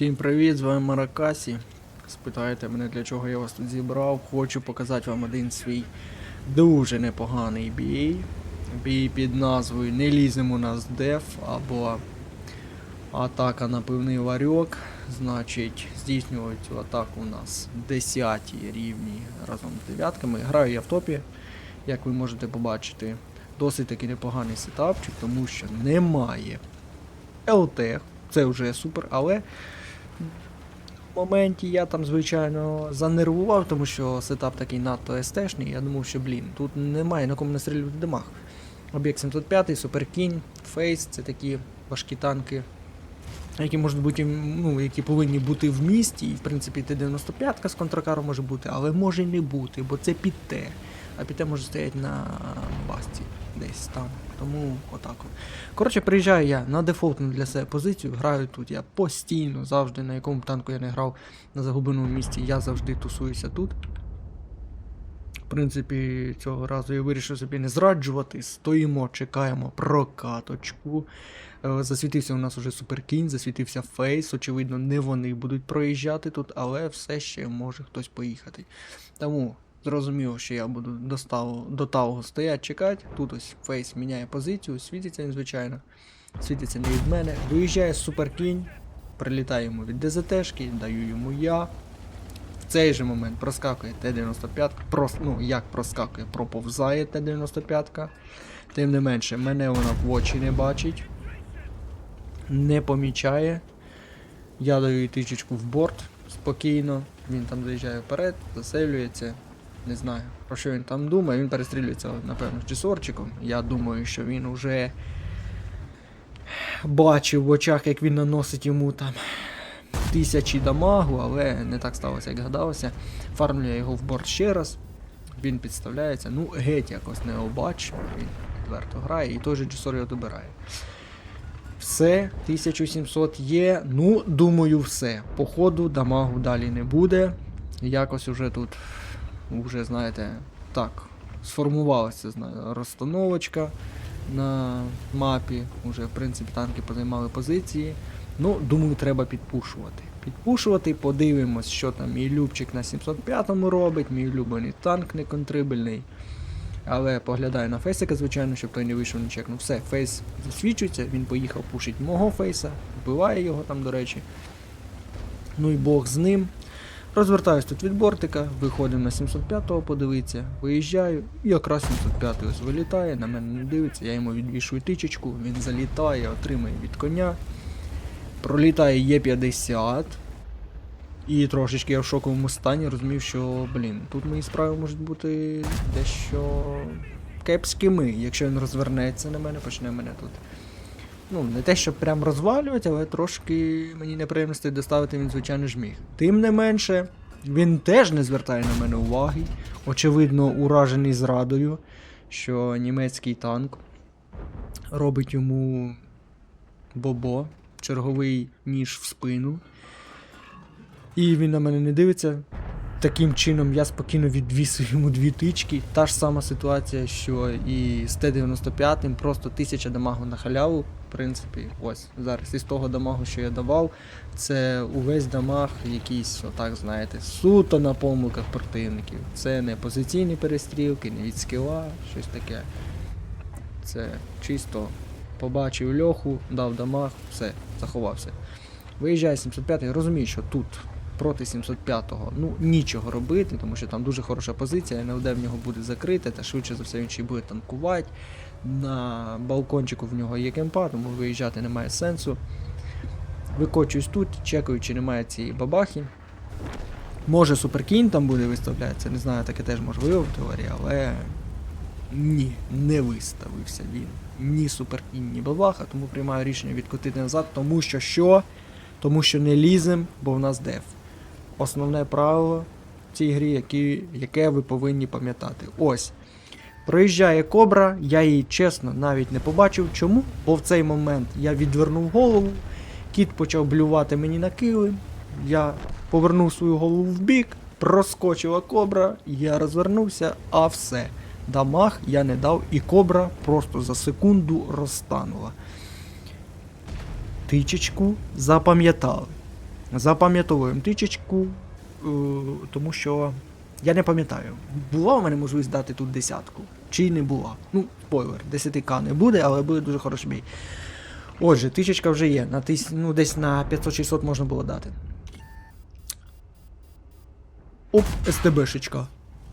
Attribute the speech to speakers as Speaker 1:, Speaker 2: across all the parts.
Speaker 1: Всім привіт, з вами Маракасі. Спитаєте мене, для чого я вас тут зібрав. Хочу показати вам один свій дуже непоганий бій. Бій під назвою Не ліземо на деф або Атака на пивний варьок. Значить, здійснюють цю атаку у нас 10 рівні разом з дев'ятками. Граю я в топі, як ви можете побачити. Досить таки непоганий сетапчик, тому що немає ЛТ, це вже супер, але моменті я там, звичайно, занервував, тому що сетап такий надто естешний. Я думав, що, блін, тут немає на кому настрілювати димах. Об'єкт 705, Суперкінь, Фейс це такі важкі танки, які можуть бути, ну, які повинні бути в місті. І, в принципі, Т-95 з контракаром може бути, але може не бути, бо це під Т. А під Т може стояти на басті десь там. Тому отак. Коротше, приїжджаю я на дефолтну для себе позицію, граю тут я постійно, завжди, на якому танку я не грав на загубленому місці, я завжди тусуюся тут. В принципі, цього разу я вирішив собі не зраджувати. Стоїмо, чекаємо прокаточку. Е, Засвітився у нас уже Суперкінь, засвітився Фейс. Очевидно, не вони будуть проїжджати тут, але все ще може хтось поїхати. Тому зрозуміло, що я буду до, ставу, до Тауго стояти, чекати. Тут ось Фейс міняє позицію, світиться він. Світиться не від мене. Виїжджає Суперкінь, прилітає йому від ДЗТшки, даю йому я. В цей же момент проскакує Т-95, прос, ну як проскакує, проповзає Т-95. Тим не менше, мене вона в очі не бачить, не помічає. Я даю їй тичечку в борт спокійно. Він там заїжджає вперед, заселюється. Не знаю, про що він там думає. Він перестрілюється, напевно, з джесорчиком. Я думаю, що він уже бачив в очах, як він наносить йому там тисячі дамагу, але не так сталося, як гадалося. Фармлю я його в борт ще раз. Він підставляється. Ну, геть якось не обачив. Він відверто грає і той же Джесор його добирає. Все, 1700 є. Ну, думаю, все. Походу, дамагу далі не буде. Якось уже тут, вже, знаєте, так, сформувалася знаю, розстановочка на мапі. Уже, в принципі, танки позаймали позиції. Ну, думаю, треба підпушувати. Підпушувати, подивимось, що там мій Любчик на 705-му робить, мій улюблений танк неконтрибельний. Але поглядаю на фейсика, звичайно, щоб той не вийшов, не чекнув. Все, фейс засвідчується, він поїхав пушить мого фейса, вбиває його там, до речі. Ну і Бог з ним. Розвертаюсь тут від бортика, виходимо на 705-го, подивитися, виїжджаю, і якраз 705-й ось вилітає, на мене не дивиться, я йому відвішую тичечку, він залітає, отримує від коня. Пролітає Є50. І трошечки я в шоковому стані розумів, що, блін, тут мої справи можуть бути дещо кепськими, якщо він розвернеться на мене, почне мене тут. Ну, не те, щоб прям розвалювати, але трошки мені неприємностей доставити він, звичайно ж міг. Тим не менше, він теж не звертає на мене уваги. Очевидно, уражений зрадою, що німецький танк робить йому бобо, черговий ніж в спину. І він на мене не дивиться. Таким чином я спокійно відвісив йому дві тички. Та ж сама ситуація, що і з Т-95, просто тисяча дамагу на халяву. В принципі, ось зараз із того дамагу, що я давав, це увесь дамаг якийсь, отак, знаєте, суто на помилках противників. Це не позиційні перестрілки, не від скіла, щось таке. Це чисто побачив льоху, дав дамаг, все, заховався. Виїжджає 705 й розумію, що тут проти 705-го ну нічого робити, тому що там дуже хороша позиція, НЛД в нього буде закрите, та швидше за все він ще буде танкувати. На балкончику в нього є кемпа, тому виїжджати немає сенсу. Викочуюсь тут, чекаю, чи немає цієї бабахи. Може Суперкінь там буде виставлятися, не знаю, таке теж можливо в теорії, але ні, не виставився він. Ні Суперкінь, ні бабаха, тому приймаю рішення відкотити назад, тому що що? Тому що не лізем, бо в нас деф. Основне правило в цій грі, які, яке ви повинні пам'ятати. Ось. Проїжджає кобра, я її чесно навіть не побачив. Чому? Бо в цей момент я відвернув голову, кіт почав блювати мені на кили. Я повернув свою голову в бік, проскочила кобра, я розвернувся, а все. Дамаг я не дав, і кобра просто за секунду розтанула. Тичечку запам'ятали. Запам'ятовуємо тичечку, е, тому що я не пам'ятаю, була у мене можливість дати тут десятку, чи не була. Ну, спойлер, 10к не буде, але буде дуже хороший бій. Отже, тичечка вже є. На тис... ну, десь на 500-600 можна було дати. Оп, СТБшечка.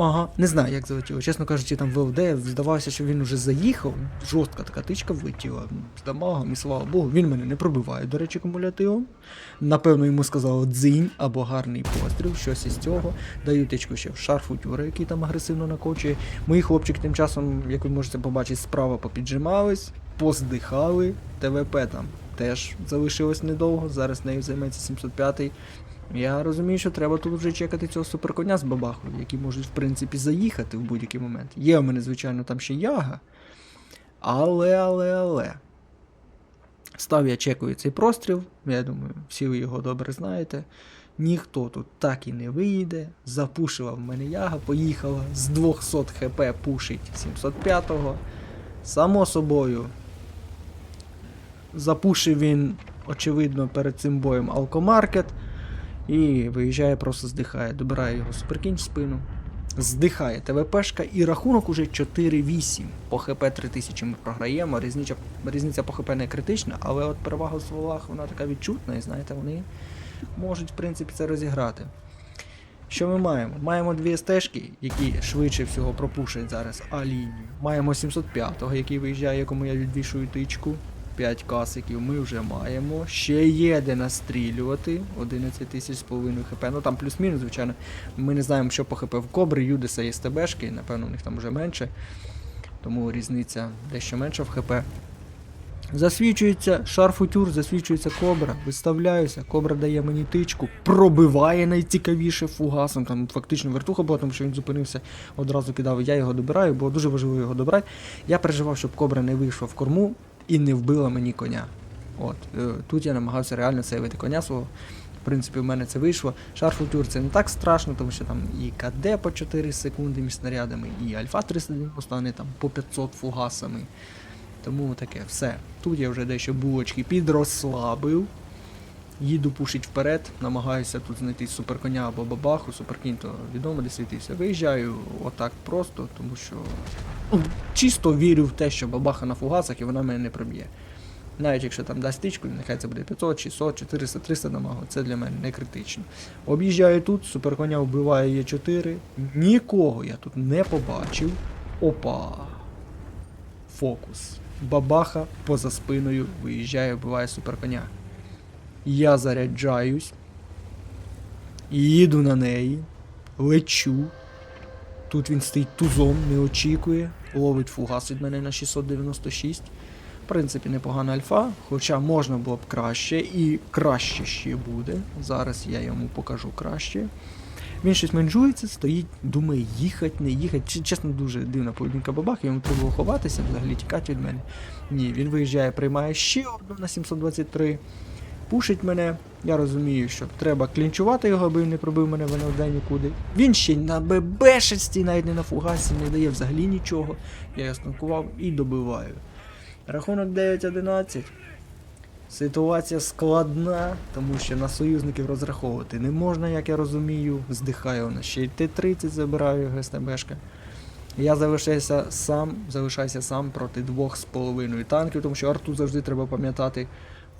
Speaker 1: Ага, не знаю, як залетіло. Чесно кажучи, там ВЛД, здавалося, що він уже заїхав. Жорстка така тичка влетіла з дамагом, і слава Богу, він мене не пробиває, до речі, кумулятивом. Напевно, йому сказали дзинь або гарний постріл, щось із цього. Даю тичку ще в шарфу тюра, який там агресивно накочує. Мої хлопчики тим часом, як ви можете побачити, справа попіджимались, поздихали. ТВП там теж залишилось недовго. Зараз нею займеться 705-й. Я розумію, що треба тут вже чекати цього суперконя з бабахою, які можуть, в принципі, заїхати в будь-який момент. Є у мене, звичайно, там ще яга. Але, але, але. Став я чекаю цей простріл. Я думаю, всі ви його добре знаєте. Ніхто тут так і не вийде. Запушила в мене яга, поїхала з 200 хп пушить 705-го. Само собою. Запушив він, очевидно, перед цим боєм Алкомаркет. І виїжджає, просто здихає. Добирає його суперкінь в спину. Здихає ТВПшка і рахунок уже 4-8. По ХП 3000 ми програємо. Різниця, різниця по ХП не критична, але от перевага в стволах вона така відчутна, і знаєте, вони можуть, в принципі, це розіграти. Що ми маємо? Маємо дві стежки, які швидше всього пропушать зараз А-лінію. Маємо 705-го, який виїжджає, якому я відвішую тичку. 5 касиків ми вже маємо. Ще є де настрілювати. 11 тисяч з половиною хп. Ну там плюс-мінус, звичайно. Ми не знаємо, що по хп в Кобри, Юдиса і СТБшки, напевно, у них там вже менше. Тому різниця дещо менша в хп. Засвічується шарфутюр, засвічується кобра, виставляюся, кобра дає мені тичку, пробиває найцікавіше фугасом. Там фактично вертуха була, тому що він зупинився, одразу кидав. Я його добираю, було дуже важливо його добирати. Я переживав, щоб кобра не вийшла в корму і не вбила мені коня. От, е, тут я намагався реально сейвити коня свого. В принципі, в мене це вийшло. Шарфутюр це не так страшно, тому що там і КД по 4 секунди між снарядами, і Альфа 390, вони там по 500 фугасами. Тому таке все. Тут я вже дещо булочки підрослабив. Їду пушить вперед, намагаюся тут знайти суперконя або бабаху, суперкінь то відомо де світився. Виїжджаю отак просто, тому що ну, чисто вірю в те, що бабаха на фугасах і вона мене не проб'є. Навіть якщо там дасть тичку, нехай це буде 500, 600, 400, 300 дамагу, це для мене не критично. Об'їжджаю тут, суперконя вбиває Є4. Нікого я тут не побачив. Опа. Фокус. Бабаха поза спиною виїжджає, вбиває суперконя. Я заряджаюсь. Їду на неї. Лечу. Тут він стоїть тузом, не очікує. Ловить фугас від мене на 696. В принципі, непогана альфа, хоча можна було б краще, і краще ще буде. Зараз я йому покажу краще. Він щось менжується, стоїть, думає, їхать, не їхать. Ч- Чесно, дуже дивна поведінка бабах, йому треба було ховатися, взагалі тікати від мене. Ні, він виїжджає, приймає ще одну на 723. Пушить мене. Я розумію, що треба клінчувати його, аби він не пробив мене в нікуди. Він ще на ББшечці, навіть не на фугасі, не дає взагалі нічого. Я його станкував і добиваю. Рахунок 9-11. Ситуація складна, тому що на союзників розраховувати не можна, як я розумію. Здихає вона ще й Т-30 забираю його СТБшка. Я залишаюся сам, залишаюся сам проти двох з половиною танків, тому що арту завжди треба пам'ятати.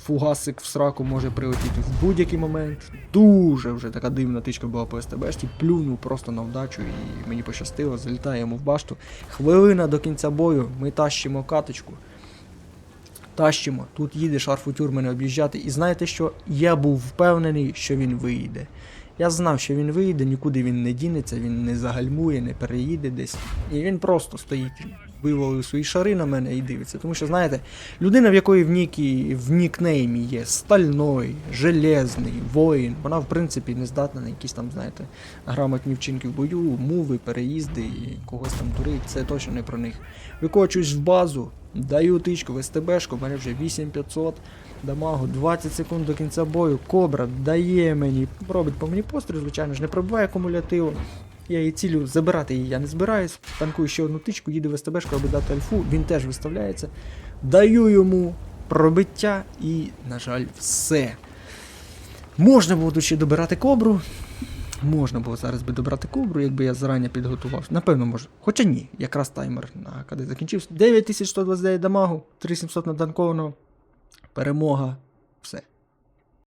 Speaker 1: Фугасик в сраку може прилетіти в будь-який момент. Дуже вже така дивна тичка була по СТБшці. Плюнув просто на вдачу і мені пощастило, залітає йому в башту. Хвилина до кінця бою, ми тащимо каточку. Тащимо, тут їде шарфутюр мене об'їжджати. І знаєте що? Я був впевнений, що він вийде. Я знав, що він вийде, нікуди він не дінеться, він не загальмує, не переїде десь. І він просто стоїть, вивалив свої шари на мене і дивиться. Тому що, знаєте, людина, в якої в нікі, в нікнеймі є стальной, железний, воїн, вона в принципі не здатна на якісь там, знаєте, грамотні вчинки в бою, муви, переїзди і когось там дурить. Це точно не про них. Викочуюсь в базу, даю тичку в СТБшку, в мене вже 8500 дамагу, 20 секунд до кінця бою. Кобра дає мені, робить по мені постріл, звичайно ж, не пробиває кумулятиву. Я її цілю забирати її я не збираюсь. Танкую ще одну тичку, їду в СТБшку, аби дати альфу. Він теж виставляється. Даю йому пробиття і, на жаль, все. Можна було тут ще добирати кобру. Можна було зараз би добрати кобру, якби я зарані підготувався. Напевно, може. Хоча ні, якраз таймер на КД закінчився. 9129 дамагу, 3700 наданкованого. Перемога. Все.